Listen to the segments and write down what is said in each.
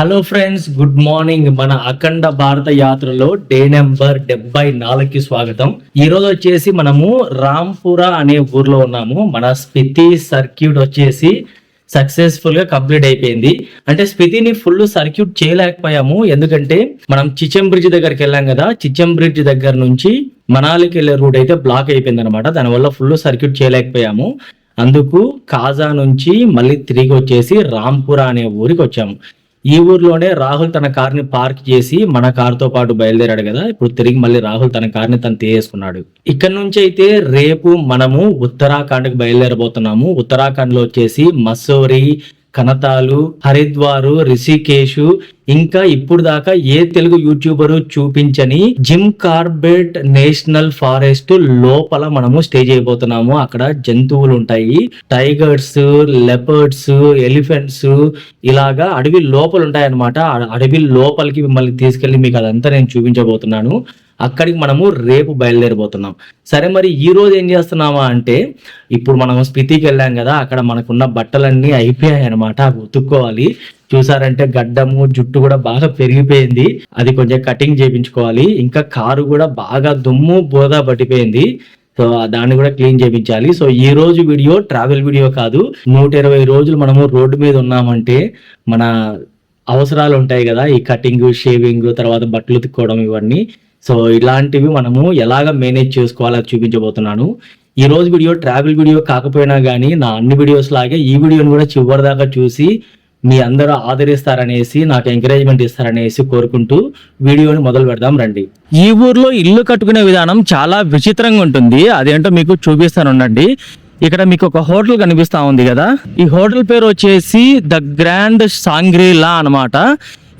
Hello friends good morning మన అఖండ భారత యాత్రలో డే నెంబర్ డెబ్బై నాలుగుకి స్వాగతం. ఈ రోజు వచ్చేసి మనము రాంపురా అనే ఊర్లో ఉన్నాము. మన స్పితి సర్క్యూట్ వచ్చేసి సక్సెస్ఫుల్గా కంప్లీట్ అయిపోయింది. అంటే స్పితిని ఫుల్ సర్క్యూట్ చేయలేకపోయాము. ఎందుకంటే మనం చిచెం బ్రిడ్జ్ దగ్గరికి వెళ్ళాం కదా. చిచెం బ్రిడ్జ్ దగ్గర నుంచి మనాలికి వెళ్ళే రూట్ అయితే బ్లాక్ అయిపోయింది అనమాట దానివల్ల ఫుల్ సర్క్యూట్ చేయలేకపోయాము. అందుకు కాజా నుంచి మళ్ళీ తిరిగి వచ్చేసి రాంపురా అనే ఊరికి వచ్చాము. ఈ ఊర్లోనే రాహుల్ తన కార్ని పార్క్ చేసి మన కారుతో పాటు బయలుదేరాడు కదా. ఇప్పుడు తిరిగి మళ్ళీ రాహుల్ తన కార్ని తను తీసేసుకున్నాడు ఇక్కడ నుంచి అయితే రేపు మనము ఉత్తరాఖండ్కి బయలుదేరబోతున్నాము. ఉత్తరాఖండ్లో వచ్చేసి మసోరి కనతాలు హరిద్వారు రిషికేశు ఇంకా ఇప్పుడు దాకా ఏ తెలుగు యూట్యూబరు చూపించని జిమ్ కార్బెట్ నేషనల్ ఫారెస్ట్ లోపల మనము స్టే చేయబోతున్నాము. అక్కడ జంతువులు ఉంటాయి టైగర్స్ లెపర్డ్స్ ఎలిఫెంట్స్ ఇలాగా అడవి లోపల ఉంటాయి అనమాట అడవి లోపలికి మిమ్మల్ని తీసుకెళ్ళి మీకు అదంతా నేను చూపించబోతున్నాను. అక్కడికి మనము రేపు బయలుదేరిపోతున్నాం సరే మరి ఈ రోజు ఏం చేస్తున్నామా అంటే ఇప్పుడు మనం స్పితికి వెళ్ళాం కదా అక్కడ మనకున్న బట్టలన్నీ అయిపోయాయి అనమాట అవి ఉతుక్కోవాలి. చూసారంటే గడ్డము జుట్టు కూడా బాగా పెరిగిపోయింది. అది కొంచెం కటింగ్ చేయించుకోవాలి. ఇంకా కారు కూడా బాగా దుమ్ము బోధ పట్టిపోయింది. సో దాన్ని కూడా క్లీన్ చేయించాలి. సో ఈ రోజు వీడియో ట్రావెల్ వీడియో కాదు. నూట ఇరవై రోజులు మనము రోడ్డు మీద ఉన్నామంటే మన అవసరాలు ఉంటాయి కదా ఈ కటింగ్ షేవింగ్ తర్వాత బట్టలు ఉతుక్కోవడం ఇవన్నీ. సో ఇలాంటివి మనము ఎలాగ మేనేజ్ చేసుకోవాలో చూపించబోతున్నాను. ఈ రోజు వీడియో ట్రావెల్ వీడియో కాకపోయినా కానీ నా అన్ని వీడియోస్ లాగే ఈ వీడియోని కూడా చివరి దాకా చూసి మీ అందరూ ఆదరిస్తారనేసి నాకు ఎంకరేజ్మెంట్ ఇస్తారనేసి కోరుకుంటూ వీడియోని మొదలు పెడదాం రండి. ఈ ఊర్లో ఇల్లు కట్టుకునే విధానం చాలా విచిత్రంగా ఉంటుంది. అదేంటో మీకు చూపిస్తాను ఉండండి. ఇక్కడ మీకు ఒక హోటల్ కనిపిస్తా ఉంది కదా. ఈ హోటల్ పేరు వచ్చేసి ద గ్రాండ్ సాంగ్రీలా అన్నమాట.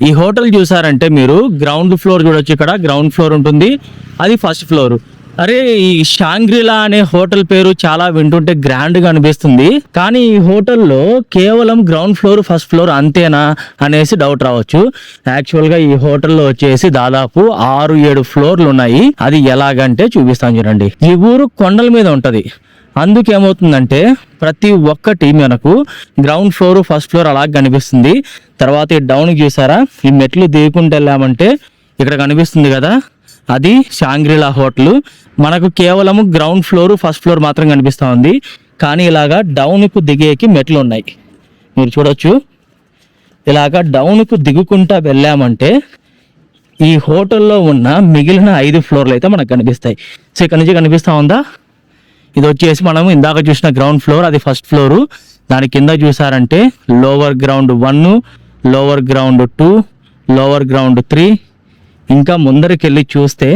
ఈ హోటల్ చూసారంటే మీరు గ్రౌండ్ ఫ్లోర్ చూడొచ్చు ఇక్కడ గ్రౌండ్ ఫ్లోర్ ఉంటుంది. అది ఫస్ట్ ఫ్లోర్. అరే ఈ షాంగ్రిలా అనే హోటల్ పేరు చాలా వింటుంటే గ్రాండ్గా అనిపిస్తుంది. కానీ ఈ హోటల్లో కేవలం గ్రౌండ్ ఫ్లోర్ ఫస్ట్ ఫ్లోర్ అంతేనా అనేసి డౌట్ రావచ్చు. యాక్చువల్గా ఈ హోటల్లో వచ్చేసి దాదాపు ఆరు ఏడు ఫ్లోర్లు ఉన్నాయి. అది ఎలాగంటే చూపిస్తాను చూడండి. ఈ ఊరు కొండల మీద ఉంటది. అందుకేమవుతుందంటే ప్రతి ఒక్కటి మనకు గ్రౌండ్ ఫ్లోర్ ఫస్ట్ ఫ్లోర్ అలా కనిపిస్తుంది. తర్వాత డౌన్ చూసారా? ఈ మెట్లు దిగుకుంటూ వెళ్ళామంటే ఇక్కడ కనిపిస్తుంది కదా? అది షాంగ్రిలా హోటల్ మనకు కేవలం గ్రౌండ్ ఫ్లోర్ ఫస్ట్ ఫ్లోర్ మాత్రం కనిపిస్తూ ఉంది. కానీ ఇలాగా డౌన్కు దిగేకి మెట్లు ఉన్నాయి. మీరు చూడొచ్చు. ఇలాగా డౌన్కు దిగుకుంటా వెళ్ళామంటే ఈ హోటల్లో ఉన్న మిగిలిన ఐదు ఫ్లోర్లు అయితే మనకు కనిపిస్తాయి. సో ఇక్కడ నుంచి కనిపిస్తూ ఉందా? ఇది వచ్చేసి మనం ఇందాక చూసిన గ్రౌండ్ ఫ్లోర్ అది ఫస్ట్ ఫ్లోరు దాని కింద చూసారంటే lower ground one lower ground two lower ground three ఇంకా ముందరికి వెళ్ళి చూస్తే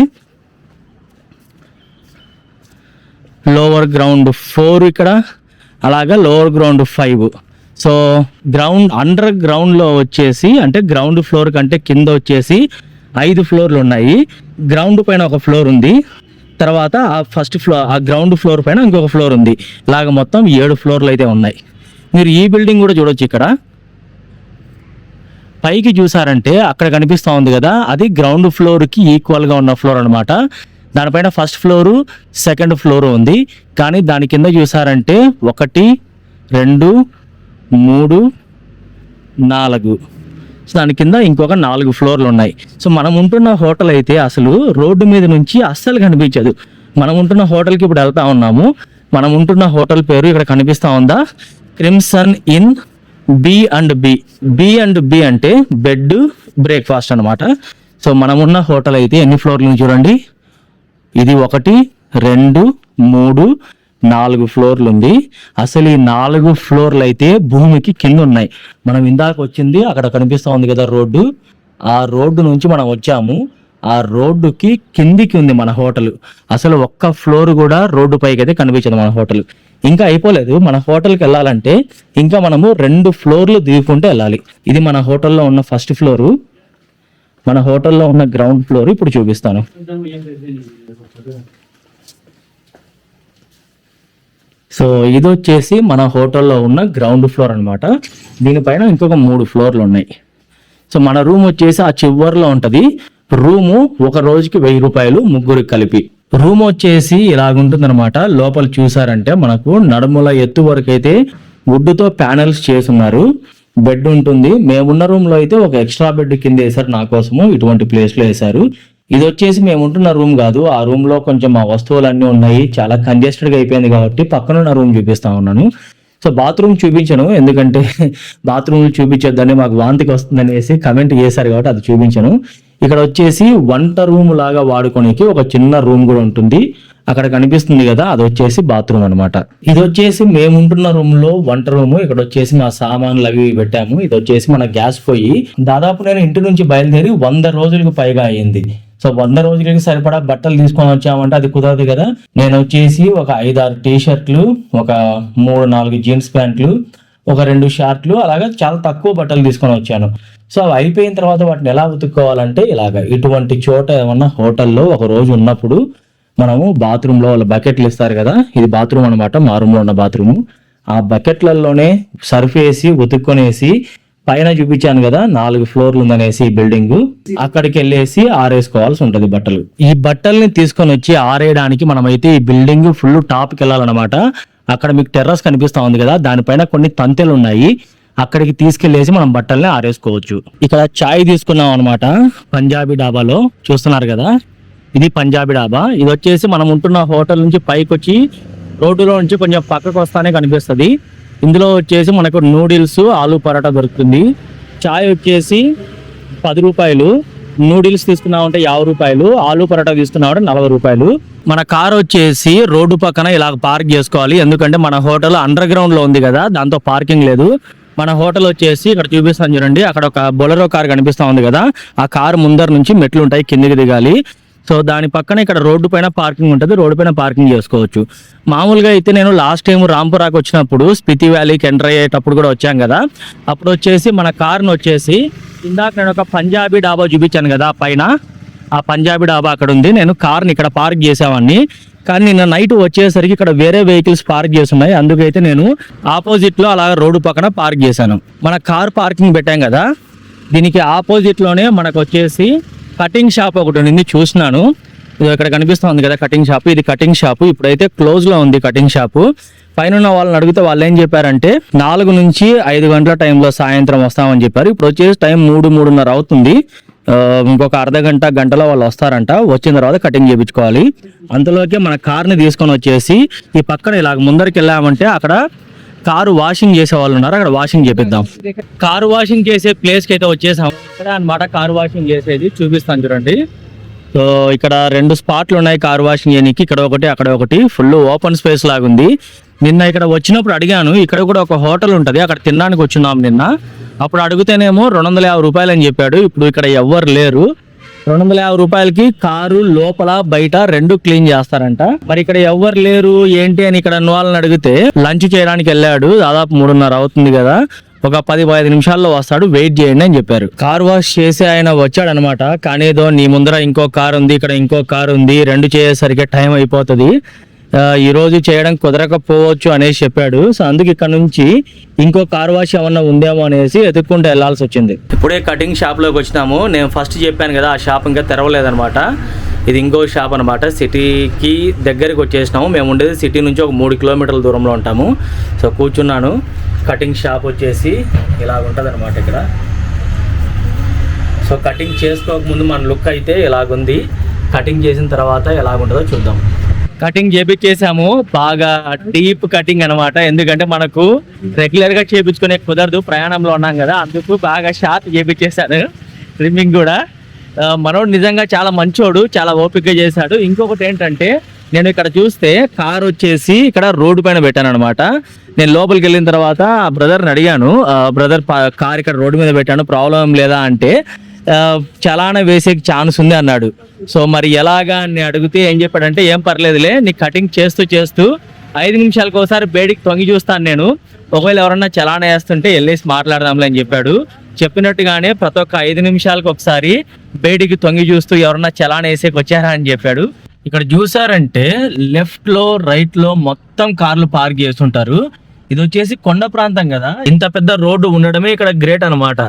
లోవర్ గ్రౌండ్ ఫోర్ ఇక్కడ అలాగా lower ground five so ground under గ్రౌండ్లో వచ్చేసి అంటే గ్రౌండ్ ఫ్లోర్ కంటే కింద వచ్చేసి ఐదు ఫ్లోర్లు ఉన్నాయి. గ్రౌండ్ పైన ఒక ఫ్లోర్ ఉంది. తర్వాత ఆ ఫస్ట్ ఫ్లోర్ ఆ గ్రౌండ్ ఫ్లోర్ పైన ఇంకొక ఫ్లోర్ ఉంది. ఇలాగ మొత్తం ఏడు ఫ్లోర్లు అయితే ఉన్నాయి. మీరు ఈ బిల్డింగ్ కూడా చూడొచ్చు ఇక్కడ. పైకి చూసారంటే అక్కడ కనిపిస్తూ ఉంది కదా అది గ్రౌండ్ ఫ్లోర్కి ఈక్వల్గా ఉన్న ఫ్లోర్ అనమాట దానిపైన ఫస్ట్ ఫ్లోరు సెకండ్ ఫ్లోర్ ఉంది. కానీ దాని కింద చూసారంటే ఒకటి రెండు మూడు నాలుగు. సో దాని కింద ఇంకొక నాలుగు ఫ్లోర్లు ఉన్నాయి. సో మనం ఉంటున్న హోటల్ అయితే అసలు రోడ్డు మీద నుంచి అస్సలు కనిపించదు. మనం ఉంటున్న హోటల్కి ఇప్పుడు వెళ్తా ఉన్నాము. మనం ఉంటున్న హోటల్ పేరు ఇక్కడ కనిపిస్తా ఉందా? Crimson inn B and B. B and B అంటే బెడ్ బ్రేక్ఫాస్ట్ అనమాట సో మనం ఉన్న హోటల్ అయితే ఎన్ని ఫ్లోర్లు చూడండి. ఇది ఒకటి రెండు మూడు నాలుగు ఫ్లోర్లు ఉంది అసలు ఈ నాలుగు ఫ్లోర్లు అయితే భూమికి కింద ఉన్నాయి మనం ఇందాక వచ్చింది అక్కడ కనిపిస్తూ ఉంది కదా రోడ్డు. ఆ రోడ్డు నుంచి మనం వచ్చాము. ఆ రోడ్డుకి కిందికి ఉంది మన హోటల్. అసలు ఒక్క ఫ్లోర్ కూడా రోడ్డు పైకి అయితే కనిపించదు మన హోటల్. ఇంకా అయిపోలేదు. మన హోటల్కి వెళ్ళాలంటే ఇంకా మనము రెండు ఫ్లోర్లు దిగుకుంటే వెళ్ళాలి. ఇది మన హోటల్లో ఉన్న ఫస్ట్ ఫ్లోరు. మన హోటల్లో ఉన్న గ్రౌండ్ ఫ్లోర్ ఇప్పుడు చూపిస్తాను. సో ఇది వచ్చేసి మన హోటల్లో ఉన్న గ్రౌండ్ ఫ్లోర్ అన్నమాట. దీనిపైన ఇంకొక మూడు ఫ్లోర్లు ఉన్నాయి. సో మన రూమ్ వచ్చేసి ఆ చివరిలో ఉంటుంది. రూము ఒక రోజుకి వెయ్యి రూపాయలు ముగ్గురికి కలిపి. రూమ్ వచ్చేసి ఇలాగుంటుంది అనమాట లోపల చూసారంటే మనకు నడుముల ఎత్తు వరకు అయితే వుడ్తో ప్యానెల్స్ చేసున్నారు బెడ్ ఉంటుంది. మేమున్న రూమ్లో అయితే ఒక ఎక్స్ట్రా బెడ్ కింద వేశారు. నా కోసము ఇటువంటి ప్లేస్లో వేశారు. ఇది వచ్చేసి మేము ఉంటున్న రూమ్ కాదు. ఆ రూమ్లో కొంచెం మా వస్తువులు అన్నీ ఉన్నాయి. చాలా కంజెస్టెడ్గా అయిపోయింది కాబట్టి పక్కన ఉన్న రూమ్ చూపిస్తా ఉన్నాను. సో బాత్రూమ్ చూపించను. ఎందుకంటే బాత్రూమ్ చూపించొద్దని మాకు వాంతికి వస్తుందనేసి కమెంట్ చేశారు కాబట్టి అది చూపించను. ఇక్కడ వచ్చేసి వంట రూమ్ లాగా వాడుకోనికి ఒక చిన్న రూమ్ కూడా ఉంటుంది. అక్కడ కనిపిస్తుంది కదా అది వచ్చేసి బాత్రూమ్ అన్నమాట. ఇది వచ్చేసి మేము ఉంటున్న రూమ్లో వంట రూమ్. ఇక్కడ వచ్చేసి మా సామాన్లు అవి పెట్టాము. ఇది వచ్చేసి మన గ్యాస్ పొయ్యి. దాదాపు నేను ఇంటి నుంచి బయలుదేరి వంద రోజులకు పైగా అయ్యింది. సో వంద రోజులకి సరిపడా బట్టలు తీసుకొని వచ్చామంటే అది కుదరదు కదా. నేను వచ్చేసి ఒక ఐదారు టీ షర్ట్లు ఒక మూడు నాలుగు జీన్స్ ప్యాంట్లు ఒక రెండు షార్ట్లు అలాగా చాలా తక్కువ బట్టలు తీసుకొని వచ్చాను. సో అవి అయిపోయిన తర్వాత వాటిని ఎలా ఉతుక్కోవాలంటే ఇలాగ ఇటువంటి చోట ఏమన్నా హోటల్లో ఒక రోజు ఉన్నప్పుడు మనము బాత్రూంలో వాళ్ళ బకెట్లు ఇస్తారు కదా ఇది బాత్రూమ్ అనమాట మా ఉన్న బాత్రూమ్. ఆ బకెట్లలోనే సర్ఫ్ వేసి ఉతుక్కొనేసి పైన చూపించాను కదా నాలుగు ఫ్లోర్లు ఉందనేసి బిల్డింగ్. అక్కడికి వెళ్ళేసి ఆరేసుకోవాల్సి ఉంటది బట్టలు. ఈ బట్టల్ని తీసుకొని వచ్చి ఆరేయడానికి మనమైతే ఈ బిల్డింగ్ ఫుల్ టాప్కి వెళ్ళాలన్నమాట. అక్కడ మీకు టెర్రస్ కనిపిస్తా ఉంది కదా దానిపైన కొన్ని తంతెలు ఉన్నాయి. అక్కడికి తీసుకెళ్ళేసి మనం బట్టల్ని ఆరేసుకోవచ్చు. ఇక్కడ చాయ్ తీసుకున్నాం అనమాట పంజాబీ డాబాలో. చూస్తున్నారు కదా ఇది పంజాబీ డాబా. ఇది వచ్చేసి మనం ఉంటున్న హోటల్ నుంచి పైకి వచ్చి రోడ్డులో నుంచి కొంచెం పక్కకు వస్తానే కనిపిస్తుంది. ఇందులో వచ్చేసి మనకు నూడిల్స్ ఆలు పరోటా దొరుకుతుంది. చాయ్ వచ్చేసి పది రూపాయలు. నూడిల్స్ తీసుకున్నామంటే యాభై రూపాయలు. ఆలు పరోటా తీసుకున్నామంటే నలభై రూపాయలు. మన కార్ వచ్చేసి రోడ్డు పక్కన ఇలా పార్క్ చేసుకోవాలి. ఎందుకంటే మన హోటల్ అండర్ గ్రౌండ్లో ఉంది కదా దాంతో పార్కింగ్ లేదు. మన హోటల్ వచ్చేసి ఇక్కడ చూపిస్తాను చూడండి. అక్కడ ఒక బొలరో కార్ కనిపిస్తూ ఉంది కదా. ఆ కార్ ముందర నుంచి మెట్లు ఉంటాయి కిందికి దిగాలి. సో దాని పక్కన ఇక్కడ రోడ్డు పైన పార్కింగ్ ఉంటుంది రోడ్డు పైన పార్కింగ్ చేసుకోవచ్చు. మామూలుగా అయితే నేను లాస్ట్ టైం రాంపురాకు వచ్చినప్పుడు స్పితి వ్యాలీకి ఎంటర్ అయ్యేటప్పుడు కూడా వచ్చాం కదా. అప్పుడు వచ్చేసి మన కార్ను వచ్చేసి ఇందాక నేను ఒక పంజాబీ డాబా చూపించాను కదా పైన. ఆ పంజాబీ డాబా అక్కడ ఉంది. నేను కార్ని ఇక్కడ పార్క్ చేసావాన్ని కానీ నిన్న నైట్ వచ్చేసరికి ఇక్కడ వేరే వెహికల్స్ పార్క్ చేస్తున్నాయి అందుకైతే నేను ఆపోజిట్లో అలా రోడ్డు పక్కన పార్క్ చేశాను. మన కార్ పార్కింగ్ పెట్టాం కదా. దీనికి ఆపోజిట్లోనే మనకు వచ్చేసి కటింగ్ షాప్ ఒకటి ఉంది చూసినాను. ఇది ఇక్కడ కనిపిస్తుంది కదా కటింగ్ షాప్ ఇది కటింగ్ షాప్ ఇప్పుడైతే క్లోజ్లో ఉంది కటింగ్ షాపు పైన వాళ్ళని అడిగితే వాళ్ళు ఏం చెప్పారంటే నాలుగు నుంచి ఐదు గంటల టైంలో సాయంత్రం వస్తామని చెప్పారు. ఇప్పుడు వచ్చేసి టైం మూడు మూడున్నర అవుతుంది. ఇంకొక అర్ధ గంట గంటలో వాళ్ళు వస్తారంట. వచ్చిన తర్వాత కటింగ్ చేయించుకోవాలి. అంతలోకే మన కార్ని తీసుకొని వచ్చేసి ఈ పక్కన ఇలా ముందరికి వెళ్ళామంటే అక్కడ కారు వాషింగ్ చేసే వాళ్ళు ఉన్నారు. అక్కడ వాషింగ్ చేపిద్దాం. కారు వాషింగ్ చేసే ప్లేస్కి అయితే వచ్చేసాం. ఇక్కడ అన్నమాట కారు వాషింగ్ చేసేది. చూపిస్తాను చూడండి. సో ఇక్కడ రెండు స్పాట్లు ఉన్నాయి కార్ వాషింగ్ చేయడానికి ఇక్కడ ఒకటి అక్కడ ఒకటి. ఫుల్ ఓపెన్ స్పేస్ లాగా ఉంది. నిన్న ఇక్కడ వచ్చినప్పుడు అడిగాను. ఇక్కడ కూడా ఒక హోటల్ ఉంటది. అక్కడ తినడానికి వచ్చినాం నిన్న. అప్పుడు అడిగితేనేమో రెండు వందల యాభై రూపాయలు అని చెప్పాడు. ఇప్పుడు ఇక్కడ ఎవ్వరు లేరు. రెండు వందల యాభై రూపాయలకి కారు లోపల బయట రెండు క్లీన్ చేస్తారంట. మరి ఇక్కడ ఎవ్వరు లేరు ఏంటి అని ఇక్కడ ఉన్న వాళ్ళని అడిగితే లంచ్ చేయడానికి వెళ్ళాడు. దాదాపు మూడున్నర అవుతుంది కదా. ఒక పది పదిహేను నిమిషాల్లో వస్తాడు వెయిట్ చేయండి అని చెప్పారు. కార్ వాష్ చేసి ఆయన వచ్చాడు అనమాట కానీ ఏదో నీ ముందర ఇంకో కార్ ఉంది ఇక్కడ ఇంకో కార్ ఉంది రెండు చేసేసరికి టైం అయిపోతుంది. ఈరోజు చేయడం కుదరకపోవచ్చు అనేసి చెప్పాడు. సో అందుకు ఇక్కడ నుంచి ఇంకో కార్ వాష్ ఏమన్నా ఉందేమో అనేసి ఎదుర్కొంటూ వెళ్ళాల్సి వచ్చింది. ఇప్పుడే కటింగ్ షాప్లోకి వచ్చినాము. నేను ఫస్ట్ చెప్పాను కదా ఆ షాప్ ఇంకా తెరవలేదనమాట ఇది ఇంకో షాప్ అనమాట సిటీకి దగ్గరికి వచ్చేసినాము. మేము ఉండేది సిటీ నుంచి ఒక మూడు కిలోమీటర్ల దూరంలో ఉంటాము. సో కూర్చున్నాను. కటింగ్ షాప్ వచ్చేసి ఇలా ఉంటుంది అనమాట ఇక్కడ. సో కటింగ్ చేసుకోకముందు మన లుక్ అయితే ఇలాగుంది. కటింగ్ చేసిన తర్వాత ఎలాగుంటుందో చూద్దాం. కటింగ్ చేపించేసాము. బాగా డీప్ కటింగ్ అనమాట ఎందుకంటే మనకు రెగ్యులర్గా చేపించుకునే కుదరదు. ప్రయాణంలో ఉన్నాం కదా. అందుకు బాగా షార్ప్ చేపించేశాను. ట్రిమ్మింగ్ కూడా. మనోడు నిజంగా చాలా మంచోడు చాలా ఓపికగా చేశాడు. ఇంకొకటి ఏంటంటే నేను ఇక్కడ చూస్తే కార్ వచ్చేసి ఇక్కడ రోడ్డు పైన పెట్టాను అనమాట నేను లోపలికి వెళ్ళిన తర్వాత ఆ బ్రదర్ని అడిగాను. బ్రదర్ కార్ ఇక్కడ రోడ్డు మీద పెట్టాను. ప్రాబ్లం లేదా అంటే చలానా వేసే ఛాన్స్ ఉంది అన్నాడు. సో మరి ఎలాగా అని అడిగితే ఏం చెప్పాడంటే ఏం పర్లేదులే నీ కటింగ్ చేస్తూ చేస్తూ ఐదు నిమిషాలకు ఒకసారి బేడికి తొంగి చూస్తాను నేను. ఒకవేళ ఎవరన్నా చలానా వేస్తుంటే వెళ్ళేసి మాట్లాడదాంలే అని చెప్పాడు. చెప్పినట్టుగానే ప్రతి ఒక్క ఐదు నిమిషాలకు ఒకసారి బయటికి తొంగి చూస్తూ ఎవరన్నా చలానా వేసేకి వచ్చారా అని చెప్పాడు. ఇక్కడ చూసారంటే లెఫ్ట్లో రైట్లో మొత్తం కార్లు పార్క్ చేస్తుంటారు ఇది వచ్చేసి కొండ ప్రాంతం కదా. ఇంత పెద్ద రోడ్డు ఉండడమే ఇక్కడ గ్రేట్ అన్నమాట.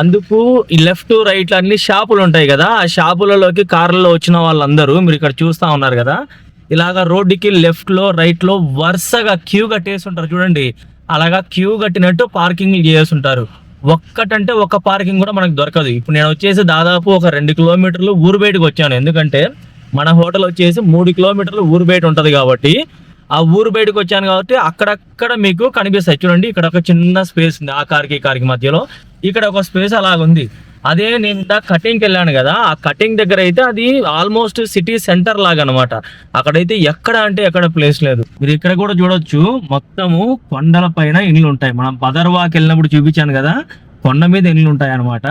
అందుకు ఈ లెఫ్ట్ రైట్ అన్ని షాపులు ఉంటాయి కదా ఆ షాపులలోకి కార్లలో వచ్చిన వాళ్ళందరూ మీరు ఇక్కడ చూస్తా ఉన్నారు కదా ఇలాగా రోడ్డుకి లెఫ్ట్లో రైట్లో వరుసగా క్యూ కట్టేసి ఉంటారు చూడండి. అలాగా క్యూ కట్టినట్టు పార్కింగ్ చేస్తుంటారు. ఒక్కటంటే ఒక్క పార్కింగ్ కూడా మనకు దొరకదు. ఇప్పుడు నేను వచ్చేసి దాదాపు ఒక రెండు కిలోమీటర్లు ఊరు బయటకు వచ్చాను. ఎందుకంటే మన హోటల్ వచ్చేసి మూడు కిలోమీటర్లు ఊరు బయట ఉంటుంది కాబట్టి ఆ ఊరు బయటకు వచ్చాను కాబట్టి అక్కడక్కడ మీకు కనిపిస్తాయి. చూడండి ఇక్కడ ఒక చిన్న స్పేస్ ఉంది ఆ కార్కి ఈ కార్కి మధ్యలో. ఇక్కడ ఒక స్పేస్ అలాగుంది. అదే నేను ఇంత కటింగ్కి వెళ్ళాను కదా ఆ కటింగ్ దగ్గర అయితే అది ఆల్మోస్ట్ సిటీ సెంటర్ లాగా అనమాట అక్కడైతే ఎక్కడ అంటే ఎక్కడ ప్లేస్ లేదు. మీరు ఇక్కడ కూడా చూడొచ్చు మొత్తము కొండల పైన ఇండ్లు ఉంటాయి మనం బదర్వాకి వెళ్ళినప్పుడు చూపించాను కదా కొండ మీద ఇండ్లు ఉంటాయి అనమాట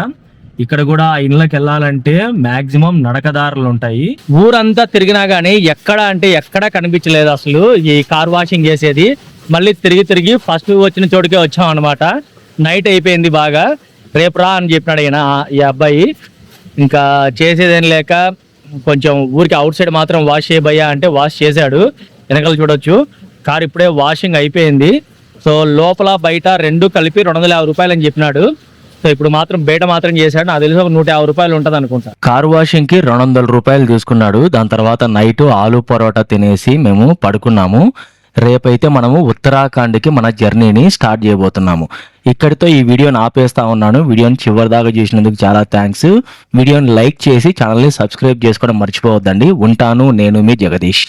ఇక్కడ కూడా ఆ ఇండ్లకి వెళ్ళాలంటే మాక్సిమం నడకదారులు ఉంటాయి ఊరంతా తిరిగినా గానీ ఎక్కడ అంటే ఎక్కడ కనిపించలేదు అసలు ఈ కార్ వాషింగ్ చేసేది. మళ్ళీ తిరిగి తిరిగి ఫస్ట్ వచ్చిన చోటుకే వచ్చాం అనమాట నైట్ అయిపోయింది బాగా. రేపు రా అని చెప్పినాడు ఈయన ఈ అబ్బాయి. ఇంకా చేసేదేం లేక కొంచెం ఊరికి అవుట్ సైడ్ మాత్రం వాష్ చేయబోయా అంటే వాష్ చేశాడు. వెనకాల చూడొచ్చు. కార్ ఇప్పుడే వాషింగ్ అయిపోయింది. సో లోపల బయట రెండు కలిపి రెండు వందల యాభై రూపాయలు అని చెప్పినాడు. సో ఇప్పుడు మాత్రం బయట మాత్రం చేశాడు. నాకు తెలిసి ఒక నూట యాభై రూపాయలు ఉంటుంది అనుకుంటా. కార్ వాషింగ్కి రెండు వందల రూపాయలు తీసుకున్నాడు దాని తర్వాత నైట్ ఆలు పరోటా తినేసి మేము పడుకున్నాము. రేపైతే మనము ఉత్తరాఖండ్కి మన జర్నీని స్టార్ట్ చేయబోతున్నాము. ఇక్కడితో ఈ వీడియోని ఆపేస్తా ఉన్నాను. వీడియోని చివరి దాకా చూసినందుకు చాలా థ్యాంక్స్. వీడియోని లైక్ చేసి ఛానల్ని సబ్స్క్రైబ్ చేసుకోవడం మర్చిపోవద్దండి. ఉంటాను నేను మీ జగదీష్.